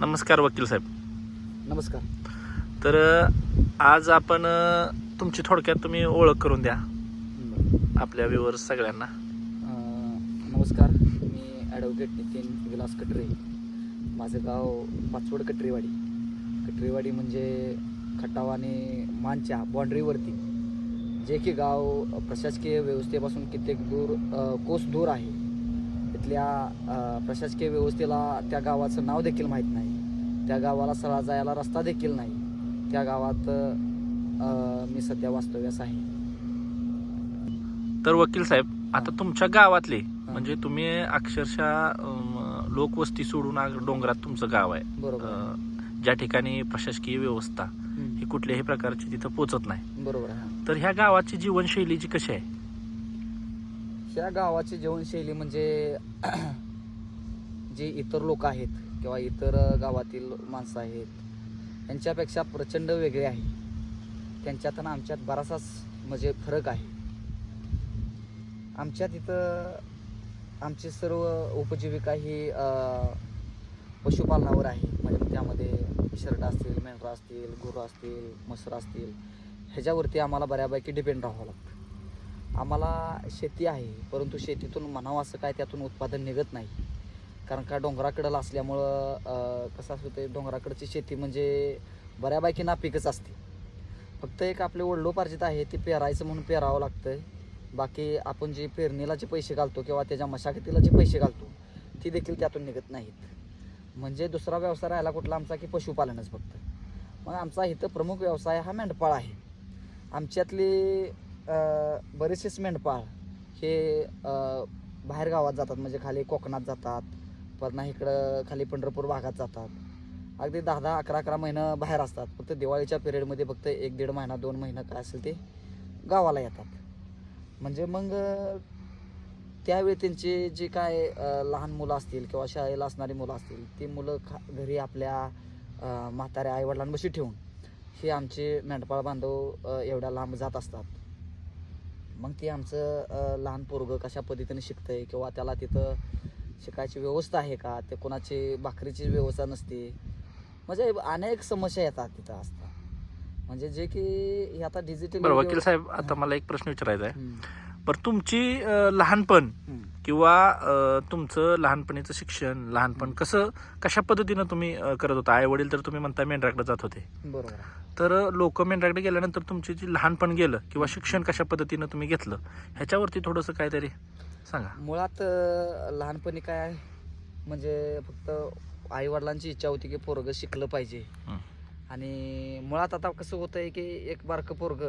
नमस्कार वकील साहेब. नमस्कार. तर आज आपण तुमची थोडक्यात तुम्ही ओळख करून द्या. आपल्या व्ह्युअर्स सगळ्यांना. नमस्कार. मी ॲडव्होकेट नितीन विलास कटरे. माझं गाव पाचवड कटरेवाडी. कटरेवाडी म्हणजे खटाव आणि मानच्या बाँड्रीवरती जे की गाव प्रशासकीय व्यवस्थेपासून कित्येक दूर कोस दूर आहे. तिथल्या प्रशासकीय व्यवस्थेला त्या गावाचं नाव देखील माहीत नाही. त्या गावाला सरळ जायला रस्ता देखील नाही. त्या गावात मी सध्या वास्तव्यास आहे. तर वकील साहेब आता तुमच्या गावातले म्हणजे तुम्ही अक्षरशः लोकवस्ती सोडून डोंगरात तुमचं गाव आहे. ज्या ठिकाणी प्रशासकीय व्यवस्था. ही कुठल्याही प्रकारची तिथं पोचत नाही. बरोबर तर ह्या गावाची जीवनशैली जी कशी आहे? आमच्या गावाची जीवनशैली म्हणजे जे इतर लोक आहेत किंवा इतर गावातील माणसं आहेत त्यांच्यापेक्षा प्रचंड वेगळे आहे. त्यांच्यात आणि आमच्यात बराचसाच म्हणजे फरक आहे. आमच्यात इथं आमची सर्व उपजीविका ही पशुपालनावर आहे. म्हणजे त्यामध्ये शर्ट असतील मेंढरा असतील गुरं असतील मसर असतील ह्याच्यावरती आम्हाला बऱ्यापैकी डिपेंड राहावं लागतं. आम्हाला शेती आहे परंतु शेतीतून म्हणावं असं काय त्यातून उत्पादन निघत नाही. कारण का डोंगराकडं असल्यामुळं कसं असतं ते डोंगराकडची शेती म्हणजे बऱ्यापैकी नापिकच असते. फक्त एक आपले वडलोपार्जित आहे ते पेरायचं म्हणून पेरावं लागतं बाकी आपण जे पेरणीला जे पैसे घालतो किंवा त्याच्या मशागतीला जे पैसे घालतो ती देखील त्यातून निघत नाहीत. म्हणजे दुसरा व्यवसाय राहिला कुठला आमचा की पशुपालनच फक्त. मग आमचा इथं प्रमुख व्यवसाय हा मेंढपाळ आहे. आमच्यातली बरेचसेच मेंढपाळ हे बाहेर गावात जातात. म्हणजे खाली कोकणात जातात पुन्हा इकडं खाली पंढरपूर भागात जातात. अगदी दहा दहा अकरा अकरा महिनं बाहेर असतात. फक्त दिवाळीच्या पिरियडमध्ये फक्त एक दीड महिना दोन महिना काय असेल ते गावाला येतात. म्हणजे मग त्यावेळी त्यांचे जे काय लहान मुलं असतील किंवा शाळेला असणारी मुलं असतील ती मुलं खा घरी आपल्या म्हाताऱ्या आईवडिलांपाशी ठेवून हे आमचे मेंढपाळ बांधव एवढ्या लांब जात असतात. मग ते आमचं लहान पोरगं कशा पद्धतीने शिकतंय किंवा त्याला तिथं शिकायची व्यवस्था आहे का? ते कोणाची भाकरीची व्यवस्था नसते. म्हणजे अनेक समस्या येतात तिथं असतात. म्हणजे जे की आता डिजिटल वकील साहेब आता मला एक प्रश्न विचारायचा आहे. बरं तुमची लहानपण किंवा तुमचं लहानपणीचं शिक्षण लहानपण कसं कशा पद्धतीनं तुम्ही करत होता? आई वडील तर तुम्ही म्हणता मेंढराकडे जात होते. बरोबर. तर लोक मेंढराकडे गेल्यानंतर तुमची जी लहानपण गेलं किंवा शिक्षण कशा पद्धतीनं तुम्ही घेतलं? ह्याच्यावरती थोडंसं काहीतरी सांगा. मुळात लहानपणी काय आहे, म्हणजे फक्त आई वडिलांची इच्छा होती की पोरग शिकलं पाहिजे. आणि मुळात आता कसं होतंय की एक बारकं पोरग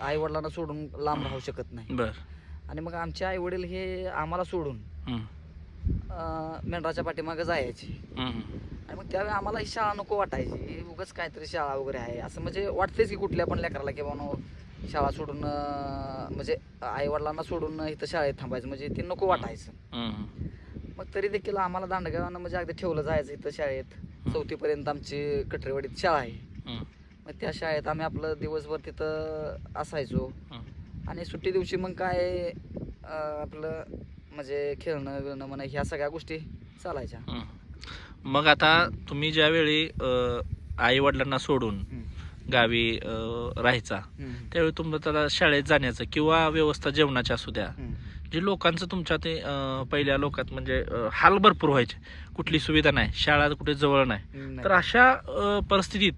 आई वडिलांना सोडून लांब राहू शकत नाही. बर. आणि मग आमचे आई वडील हे आम्हाला सोडून. अं, मेंढराच्या पाठीमागे जायचे. आणि मग त्यावेळी आम्हाला ही शाळा नको वाटायची. उगाच काहीतरी शाळा वगैरे आहे. असं म्हणजे वाटतेच की कुठल्या पण लेकराला की बाबा शाळा सोडून अं, म्हणजे आई वडिलांना सोडून इथं शाळेत थांबायचं. म्हणजे ते नको वाटायचं. हं. मग तरी देखील आम्हाला दांडगावानं म्हणजे अगदी ठेवलं जायचं इथं शाळेत. चौथीपर्यंत आमची कटरेवाडीत शाळा आहे. मग त्या शाळेत आम्ही आपलं दिवसभर तिथं असायचो. हं. आणि सुट्टी दिवशी मग काय अं, आपलं म्हणजे खेळणं बिळणं म्हणा ह्या सगळ्या गोष्टी चालायच्या. हं. मग आता तुम्ही ज्यावेळी आई वडिलांना सोडून गावी अ, राहायचा त्यावेळी तुमचं त्याला शाळेत जाण्याचं किंवा व्यवस्था जेवणाच्या असू द्या जे लोकांचं तुमच्या ते पहिल्या लोकात म्हणजे हाल भरपूर व्हायचे कुठली सुविधा नाही शाळा कुठे जवळ नाही. तर अशा परिस्थितीत.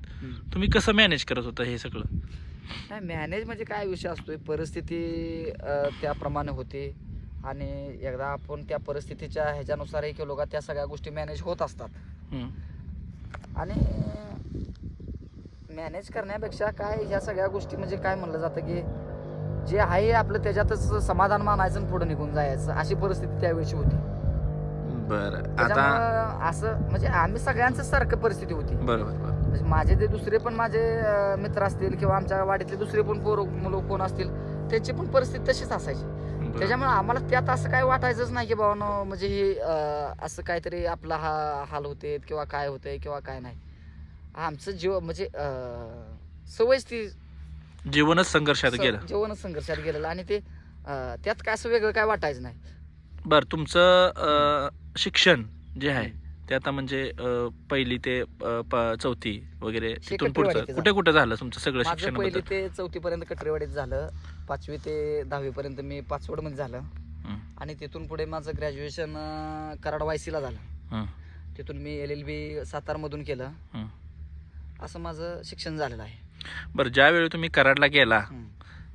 तुम्ही कसं मॅनेज करत होता हे सगळं नाही मॅनेज म्हणजे काय विषय असतोय परिस्थिती त्याप्रमाणे होती आणि एकदा आपण त्या परिस्थितीच्या ह्याच्यानुसार हे केलो का त्या सगळ्या गोष्टी मॅनेज होत असतात. आणि मॅनेज करण्यापेक्षा काय ह्या सगळ्या गोष्टी म्हणजे काय म्हणलं जातं की जे आहे आपलं त्याच्यातच समाधान मानायचं आणि पुढे निघून जायचं. अशी परिस्थिती त्यावेळेची होती. बरं. आता त्याच्यामुळं असं म्हणजे आम्ही सगळ्यांच सारखं परिस्थिती होती. बरोबर बरोबर. म्हणजे माझे जे दुसरे पण माझे अं, मित्र असतील किंवा आमच्या वाडीतले दुसरे पण पोर मुलं कोण असतील त्यांची पण परिस्थिती तशीच असायची. बरोबर. त्याच्यामुळे आम्हाला त्यात असं काय वाटायचंच नाही की बाबा म्हणजे हे अं, असं काहीतरी आपला हा हाल होते किंवा काय होतंय किंवा काय नाही. आमचं जीव म्हणजे अं, सवयच ती जीवनच संघर्षात गेलं. जीवनच संघर्षात गेलेलं. आणि ते अं, त्यात काय असं वेगळं काय वाटायचं नाही. बरं तुमचं अ, शिक्षण जे आहे ते आता म्हणजे अं, पहिली ते अं, प- चौथी वगैरे तिथून पुढचं ते कुठे कुठे झालं तुमचं सगळं माझं शिक्षण पहिली ते चौथी पर्यंत कटरेवाडीत झालं. पाचवी ते दहावी पर्यंत मी पाचवडमध्ये झालं आणि तिथून पुढे माझं ग्रॅज्युएशन कराड वायसीला झालं. तिथून मी एल एल बी सातारमधून केलं. असं माझं शिक्षण झालेलं आहे. बरं ज्यावेळी तुम्ही कराडला गेला.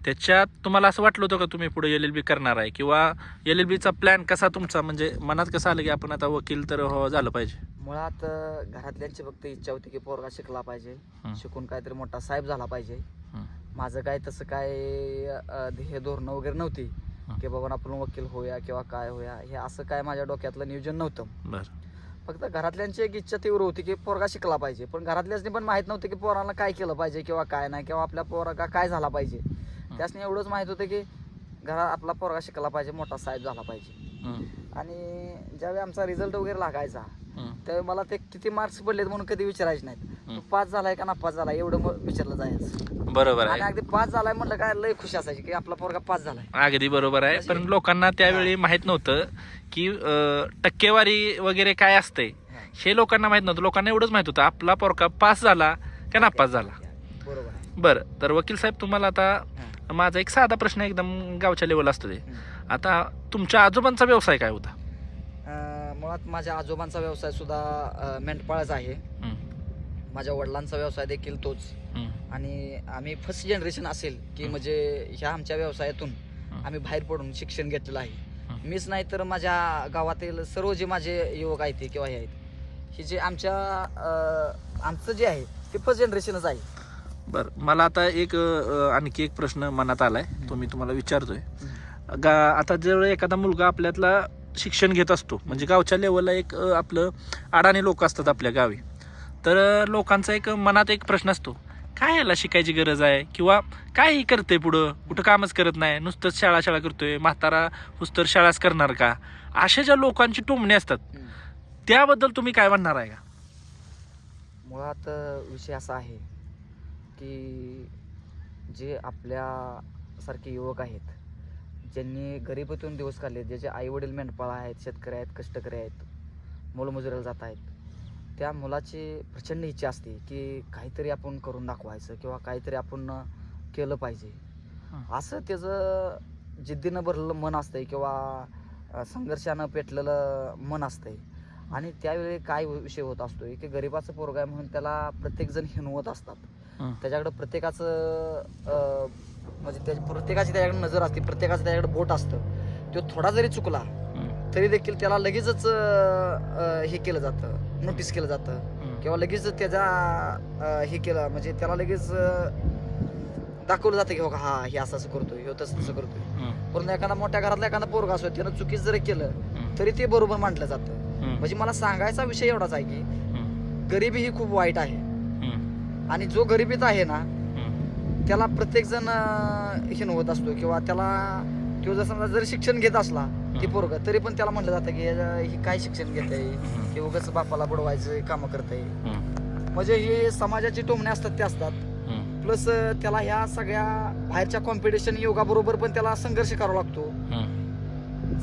त्याच्यात तुम्हाला असं वाटलं होतं का तुम्ही पुढे एल एल बी करणार आहे किंवा एल एल बीचा प्लॅन कसा तुमचा म्हणजे मनात कसं आलं की आपण आता वकील तर हो झालं पाहिजे मुळात घरातल्यांची फक्त इच्छा होती की पोरगा शिकला पाहिजे. शिकून काहीतरी मोठा साहेब झाला पाहिजे. माझं काय तसं काय ध्येय धोरणं वगैरे नव्हती. की बाबा आपण वकील होऊया किंवा काय होऊया हे असं काय माझ्या डोक्यातलं नियोजन नव्हतं बरं फक्त घरातल्यांची एक इच्छा तीव्र होती की पोरगा शिकला पाहिजे पण घरातल्यासनी पण माहीत नव्हतं की पोराला काय केलं पाहिजे किंवा काय नाही किंवा आपल्या पोरागा काय झाला पाहिजे त्यासनी एवढंच माहीत होतं की घरा आपला पोरगा शिकला पाहिजे मोठा साहेब झाला पाहिजे. आणि ज्यावेळी आमचा रिझल्ट वगैरे लागायचा. त्यावेळी मला ते किती मार्क्स पडलेत म्हणून कधी विचारायचे नाहीत. तू पास झालाय का नापास झालाय? एवढं मग विचारलं जायचं. बरोबर आणि आहे अगदी पास झालाय म्हटलं काय लय खुशी असायची की आपला पोरगा पास झालाय. अगदी बरोबर आहे. पण लोकांना त्यावेळी माहीत नव्हतं की अं, टक्केवारी वगैरे काय असते हे. लोकांना माहीत नव्हतं. लोकांना एवढंच माहीत होतं आपला पोरका पास झाला का नापास झाला? बरोबर आहे. बरं तर वकील साहेब तुम्हाला आता. माझा एक साधा प्रश्न एकदम गावच्या लेवल असतो ते. आता तुमच्या आजोबांचा व्यवसाय काय होता? अं, मुळात माझ्या आजोबांचा व्यवसाय सुद्धा अं, मेंढपाळाचा आहे. हं. माझ्या वडिलांचा व्यवसाय देखील तोच. आणि आम्ही फर्स्ट जनरेशन असेल की. म्हणजे ह्या आमच्या व्यवसायातून. आम्ही बाहेर पडून शिक्षण घेतलेलं आहे. मीच नाही तर माझ्या गावातील सर्व जे माझे युवक आहेत किंवा हे आहेत हे जे आमच्या आमचं जे आहे ते फर्स्ट जनरेशनच आहे बरं मला आता एक आणखी एक प्रश्न मनात आलाय तो मी तुम्हाला विचारतोय गा आता जर एखादा मुलगा आपल्यातला शिक्षण घेत असतो म्हणजे गावच्या लेवलला एक आपलं अडाणी लोक असतात आपल्या गावी तर लोकांचा एक मनात एक प्रश्न असतो काय याला शिकायची गरज आहे? किंवा काय ही करते पुढं कुठं कामच करत नाही नुसतंच शाळा शाळा करतोय म्हातारा नुसतं शाळाच करणार का? अशा ज्या लोकांची टोमणी असतात. त्याबद्दल तुम्ही काय म्हणणार आहे का? मुळात विषय असा आहे की जे आपल्यासारखे युवक आहेत ज्यांनी गरिबीतून दिवस काढले ज्याचे आई वडील मेंढपाळ आहेत शेतकरी आहेत कष्टकरी आहेत मोलमजुरीला जात आहेत त्या मुलाची प्रचंड इच्छा असते की काहीतरी आपण करून दाखवायचं किंवा काहीतरी आपण केलं पाहिजे. असं त्याचं जिद्दीनं भरलेलं मन असतंय किंवा संघर्षानं पेटलेलं मन असतंय आणि त्यावेळी काय विषय होत असतोय की गरिबाचं पोरगा आहे म्हणून त्याला प्रत्येकजण हिनवत असतात. त्याच्याकडे प्रत्येकाचं म्हणजे त्या प्रत्येकाची त्याच्याकडे नजर असते प्रत्येकाचं त्याच्याकडे बोट असतं तो थोडा जरी चुकला. तरी देखील त्याला लगेचच अं, हे केलं जातं नोटीस केलं जातं हं. किंवा लगेच त्याचा अं, हे केलं म्हणजे त्याला लगेच अं, दाखवलं जातं की हो का हा हे असं असं करतोय हे तसं तसं करतोय हं. परंतु एखादा मोठ्या घरातला एखादा पोरगा असतो त्यानं चुकीचं जरी केलं हं. तरी ते बरोबर मांडलं जातं हं. म्हणजे मला सांगायचा विषय एवढाच आहे की हं. गरिबी ही खूप वाईट आहे हं. आणि जो गरिबीत आहे ना हं. त्याला प्रत्येक जण हिनवत असतो किंवा त्याला तो जर समजा जरी शिक्षण घेत असला ती पोरग तरी पण त्याला म्हणलं जातं की याला- ही काय शिक्षण घेत आहे की उगाच बापाला बुडवायचं कामं करतंय हं. म्हणजे हे समाजाची टोमणे असतात ते असतात हं. प्लस त्याला ह्या सगळ्या बाहेरच्या कॉम्पिटिशन योगाबरोबर पण त्याला संघर्ष करावा लागतो हं.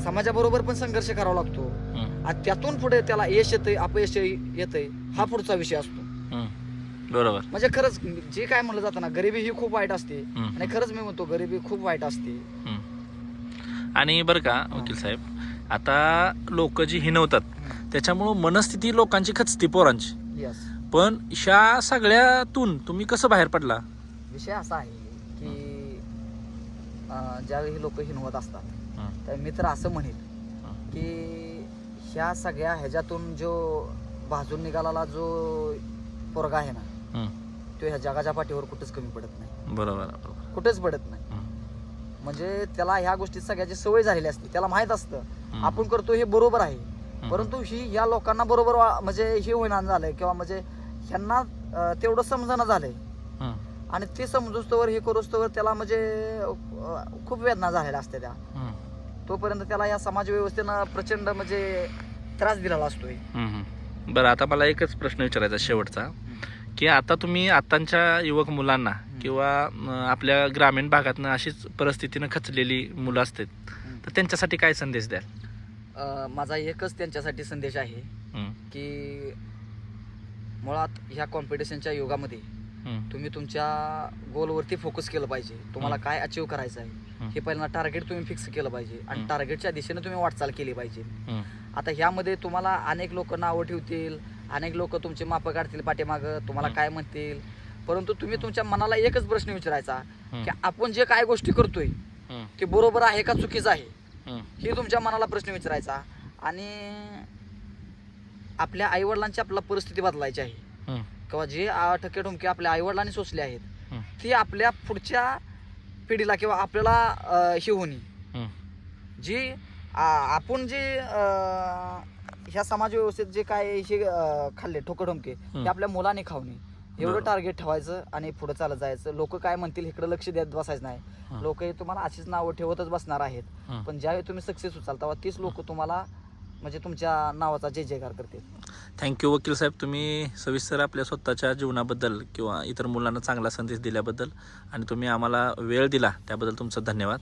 समाजाबरोबर पण संघर्ष करावा लागतो हं. आणि त्यातून पुढे त्याला यश येतंय अपयश येतंय हा पुढचा विषय असतो हं. बरोबर म्हणजे खरंच जे काय म्हणलं जातं ना गरिबी ही खूप वाईट असते हं. आणि खरंच मी म्हणतो गरिबी खूप वाईट असते हं. आणि बरं का वकील साहेब आता लोक जी हिनवतात त्याच्यामुळं मनस्थिती लोकांची खचती पोरांची यस पण ह्या सगळ्यातून तुम्ही कसं बाहेर पडला विषय असा आहे की ज्यावेळी लोक हिनवत असतात. तर मी तर असं म्हणेल. की ह्या सगळ्या ह्याच्यातून जो भाजून निघालेला जो पोरगा आहे ना. तो ह्या जगाच्या पाठीवर कुठेच कमी पडत नाही बरोबर कुठेच पडत नाही. म्हणजे त्याला ह्या गोष्टी सगळ्याची सवय झालेली असते त्याला माहीत असतं. आपण करतो हे बरोबर आहे. परंतु ही या लोकांना बरोबर म्हणजे हे होईना झालंय किंवा म्हणजे ह्यांना तेवढं समजणं झालंय. आणि ते समजूस्तवर हे करूस्तवर त्याला म्हणजे खूप वेदना झालेल्या असते त्या. तोपर्यंत त्याला या समाज व्यवस्थेनं प्रचंड म्हणजे त्रास दिलेला असतोय. बरं आता मला एकच प्रश्न विचारायचा शेवटचा की आता तुम्ही आताच्या युवक मुलांना किंवा आपल्या ग्रामीण भागातनं अशीच परिस्थितीनं खचलेली मुलं असतात तर त्यांच्यासाठी काय संदेश द्याल माझा एकच त्यांच्यासाठी संदेश आहे की मुळात ह्या कॉम्पिटिशनच्या युगामध्ये तुम्ही तुमच्या गोलवरती फोकस केलं पाहिजे तुम्हाला. काय अचीव करायचं आहे हं. पहिल्यांदा टार्गेट तुम्ही फिक्स केलं पाहिजे आणि. टार्गेटच्या दिशेने तुम्ही वाटचाल केली पाहिजे आता ह्यामध्ये तुम्हाला अनेक लोक नावं ठेवतील अनेक लोक तुमचे मापं काढतील पाठीमागं तुम्हाला. काय म्हणतील परंतु तुम्ही तुमच्या मनाला एकच प्रश्न विचारायचा की आपण जे काय गोष्टी करतोय ते बरोबर आहे का चुकीचं आहे? हे तुमच्या मनाला प्रश्न विचारायचा आणि आपल्या आईवडिलांची आपल्याला परिस्थिती बदलायची आहे. किंवा जे ठक्के ठुमके आपल्या आईवडिलांनी सोसले आहेत. ते आपल्या पुढच्या पिढीला किंवा आपल्याला हे होणी जी आपण जे ह्या समाज व्यवस्थेत जे काय हे खाल्ले ठोके ठोमके ते आपल्या मुलाने खावणे एवढं. टार्गेट ठेवायचं आणि पुढे चालत जायचं. लोक काय म्हणतील इकडे लक्ष देत बसायचं नाही. लोक हे तुम्हाला अशीच नावं ठेवतच बसणार आहेत. पण ज्यावेळी तुम्ही सक्सेस होचाल तेव्हा तीच लोक तुम्हाला म्हणजे तुमच्या नावाचा जय जयकार करतील. थँक्यू वकील साहेब. तुम्ही सविस्तर आपल्या स्वतःच्या जीवनाबद्दल किंवा इतर मुलांना चांगला संदेश दिल्याबद्दल आणि तुम्ही आम्हाला वेळ दिला त्याबद्दल तुमचा धन्यवाद.